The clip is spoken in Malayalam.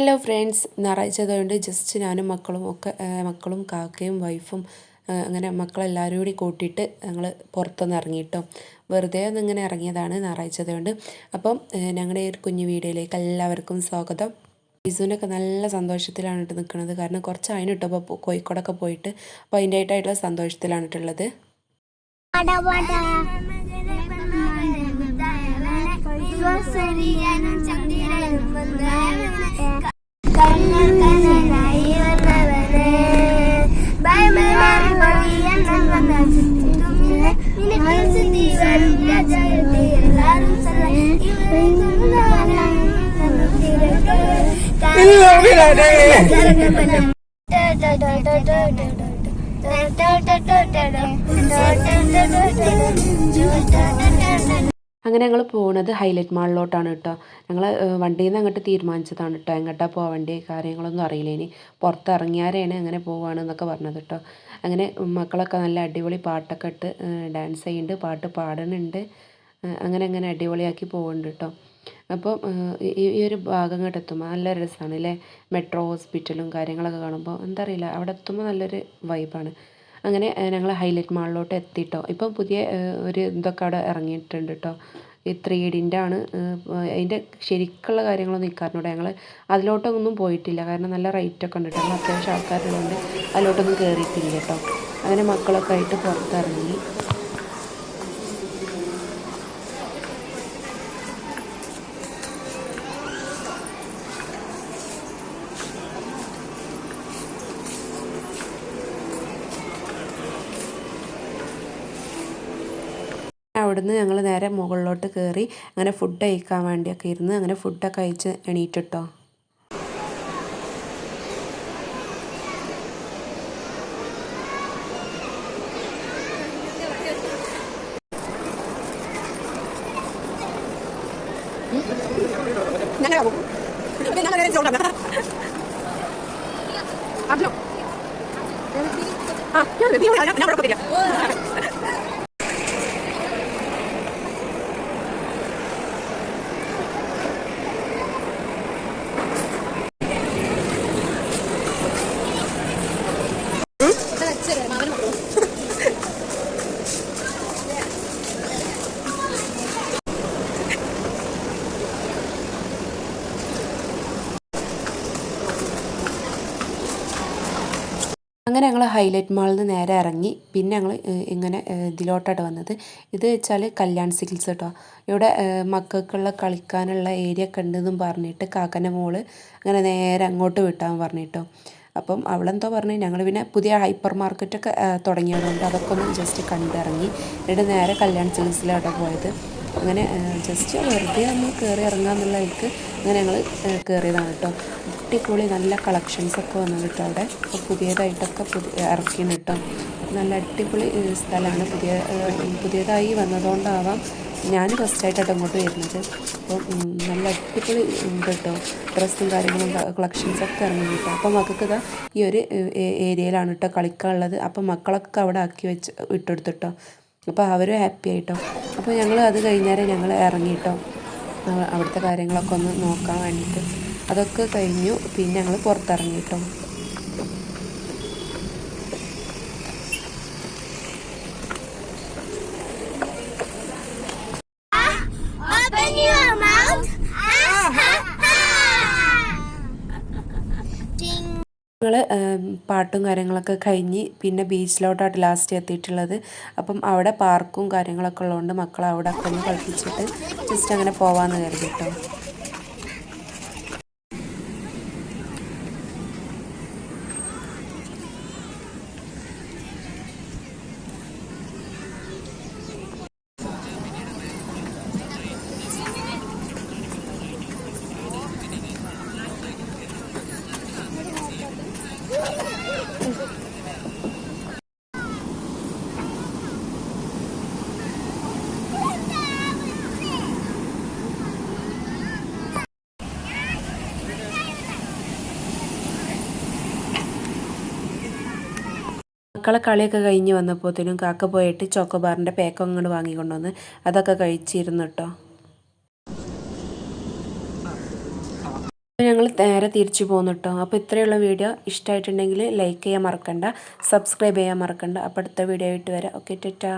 ഹലോ ഫ്രണ്ട്സ് ഞായറാഴ്ച ജസ്റ്റ് ഞാനും മക്കളും ഒക്കെ മക്കളും കാക്കയും വൈഫും അങ്ങനെ മക്കളെല്ലാവരും കൂടി കൂട്ടിയിട്ട് ഞങ്ങൾ പുറത്തൊന്ന് ഇറങ്ങിയിട്ടോ വെറുതെ ഒന്നും ഇങ്ങനെ ഇറങ്ങിയതാണ് ഞായറാഴ്ച ആയതുകൊണ്ട് അപ്പം ഞങ്ങളുടെ ഈ ഒരു കുഞ്ഞു വീഡിയോയിലേക്ക് എല്ലാവർക്കും സ്വാഗതം ബിസുവിനൊക്കെ നല്ല സന്തോഷത്തിലാണ് ഇട്ട് നിൽക്കുന്നത് കാരണം കുറച്ച് കേട്ടോ അപ്പോൾ കോഴിക്കോടൊക്കെ പോയിട്ട് അപ്പോൾ അതിന്റെ ആയിട്ടുള്ള സന്തോഷത്തിലാണ് ഇട്ടുള്ളത് സ്വസരിയാനും அருள் ஜெயதி எல்லாரும் சொல்ல இவரும் சொன்னாலும் അങ്ങനെ ഞങ്ങൾ പോകുന്നത് ഹൈലൈറ്റ് മാളിലോട്ടാണ് കേട്ടോ ഞങ്ങൾ വണ്ടിയിൽ നിന്ന് അങ്ങോട്ട് തീരുമാനിച്ചതാണ് കേട്ടോ എങ്ങോട്ടാണ് പോവേണ്ടി കാര്യങ്ങളൊന്നും അറിയില്ല. ഇനി പുറത്തിറങ്ങിയാരേണ് അങ്ങനെ പോവുകയാണെന്നൊക്കെ പറഞ്ഞത് കേട്ടോ അങ്ങനെ മക്കളൊക്കെ നല്ല അടിപൊളി പാട്ടൊക്കെ ഇട്ട് ഡാൻസ് ചെയ്യുന്നുണ്ട് പാട്ട് പാടുന്നുണ്ട് അങ്ങനെ അങ്ങനെ അടിപൊളിയാക്കി പോകുന്നുണ്ട് കേട്ടോ അപ്പോൾ ഈ ഒരു ഭാഗം ഇങ്ങോട്ട് എത്തുമ്പോൾ നല്ല രസമാണ് അല്ലേ മെട്രോ ഹോസ്പിറ്റലും കാര്യങ്ങളൊക്കെ കാണുമ്പോൾ എന്താ അറിയില്ല അവിടെ എത്തുമ്പോൾ നല്ലൊരു വൈബാണ്. അങ്ങനെ ഞങ്ങൾ ഹൈലൈറ്റ് മാളിലോട്ട് എത്തിട്ടോ. ഇപ്പം പുതിയ ഒരു ഇതൊക്കെ അവിടെ ഇറങ്ങിയിട്ടുണ്ട് കേട്ടോ ഈ ത്രീ ഡിന്റെ ആണ് അതിന്റെ ശരിക്കുള്ള കാര്യങ്ങളൊന്നും ഇക്കാരനോട് ഞങ്ങൾ അതിലോട്ടൊന്നും പോയിട്ടില്ല. കാരണം നല്ല റേറ്റൊക്കെ ഉണ്ട് കേട്ടോ അത്യാവശ്യം ആൾക്കാരുള്ളതുകൊണ്ട് അതിലോട്ടൊന്നും കയറിയിട്ടില്ല കേട്ടോ അങ്ങനെ മക്കളൊക്കെ ആയിട്ട് പുറത്തിറങ്ങി. അവിടുന്ന് ഞങ്ങൾ നേരെ മുകളിലോട്ട് കയറി അങ്ങനെ ഫുഡ് കഴിക്കാൻ വേണ്ടിയൊക്കെ ഇരുന്ന് അങ്ങനെ ഫുഡൊക്കെ കഴിച്ച് എണീറ്റിട്ടോ. അങ്ങനെ ഞങ്ങൾ ഹൈലൈറ്റ് മാളിൽ നിന്ന് നേരെ ഇറങ്ങി. പിന്നെ ഞങ്ങൾ ഇങ്ങനെ ഇതിലോട്ടാണ് വന്നത്. ഇത് വെച്ചാൽ കല്യാൺ സിൽസ് കേട്ടോ. ഇവിടെ മക്കൾക്കുള്ള കളിക്കാനുള്ള ഏരിയ ഒക്കെ ഉണ്ടെന്നും പറഞ്ഞിട്ട് കാക്കന്റെ മോൾ അങ്ങനെ നേരെ അങ്ങോട്ട് വിട്ടാൻ പറഞ്ഞിട്ടോ. അപ്പം അവളെന്തോ പറഞ്ഞു ഞങ്ങൾ പിന്നെ പുതിയ ഹൈപ്പർ മാർക്കറ്റൊക്കെ തുടങ്ങിയതുകൊണ്ട് അതൊക്കെ ഒന്ന് ജസ്റ്റ് കണ്ടിറങ്ങി. എന്നിട്ട് നേരെ കല്യാൺ സിൽക്സിലാണ് പോയത്. അങ്ങനെ ജസ്റ്റ് വെറുതെ നമ്മൾ കയറി ഇറങ്ങാന്നുള്ള എനിക്ക് അങ്ങനെ ഞങ്ങൾ കയറിയതാണ് കേട്ടോ. അടിപൊളി നല്ല കളക്ഷൻസൊക്കെ വന്നു കേട്ടോ അവിടെ. പുതിയതായിട്ടൊക്കെ പുതിയ ഇറക്കിയാണ് കേട്ടോ. നല്ല അടിപൊളി സ്ഥലമാണ്. പുതിയ പുതിയതായി വന്നതുകൊണ്ടാവാം ഞാൻ ഫസ്റ്റായിട്ടാണ് അങ്ങോട്ട് വരുന്നത്. അപ്പം നല്ല അടിപൊളി ഉണ്ട് കേട്ടോ ഡ്രസ്സും കാര്യങ്ങളും കളക്ഷൻസ് ഒക്കെ ഇറങ്ങി കേട്ടോ അപ്പം മക്കൾക്ക് ഇതാ ഈ ഒരു ഏരിയയിലാണ് കേട്ടോ കളിക്കാനുള്ളത്. അപ്പോൾ മക്കളൊക്കെ അവിടെ ആക്കി വെച്ച് ഇട്ടെടുത്തിട്ടോ. അപ്പോൾ അവരും ഹാപ്പി ആയിട്ടോ. അപ്പോൾ ഞങ്ങൾ അത് കഴിഞ്ഞാൽ ഞങ്ങൾ ഇറങ്ങിയിട്ടോ. അവ- അവിടുത്തെ കാര്യങ്ങളൊക്കെ ഒന്ന് നോക്കാൻ വേണ്ടിയിട്ട്. അതൊക്കെ കഴിഞ്ഞു. പിന്നെ ഞങ്ങൾ പുറത്തിറങ്ങിയിട്ടോ. ഞങ്ങൾ പാട്ടും കാര്യങ്ങളൊക്കെ കഴിഞ്ഞ് പിന്നെ ബീച്ചിലോട്ടാണ് ലാസ്റ്റ് എത്തിയിട്ടുള്ളത്. അപ്പം അവിടെ പാർക്കും കാര്യങ്ങളൊക്കെ ഉള്ളതുകൊണ്ട് മക്കളെ അവിടെ ഒക്കെ ഒന്ന് കളിപ്പിച്ചിട്ട് ജസ്റ്റ് അങ്ങനെ പോവാമെന്ന് കരുതി മക്കളെ കളിയൊക്കെ കഴിഞ്ഞ് വന്നപ്പോഴത്തേനും കാക്ക പോയിട്ട് ചോക്കോബാറിന്റെ പേക്കം അങ്ങോട്ട് വാങ്ങിക്കൊണ്ടുവന്ന് അതൊക്കെ കഴിച്ചിരുന്നു കേട്ടോ അപ്പോൾ ഞങ്ങൾ നേരെ തിരിച്ചു പോകുന്നു കേട്ടോ അപ്പോൾ ഇത്രയുള്ള വീഡിയോ ഇഷ്ടമായിട്ടുണ്ടെങ്കിൽ ലൈക്ക് ചെയ്യാൻ മറക്കണ്ട സബ്സ്ക്രൈബ് ചെയ്യാൻ മറക്കണ്ട. അപ്പോൾ അടുത്ത വീഡിയോ ആയിട്ട് വരാം. Okay tata.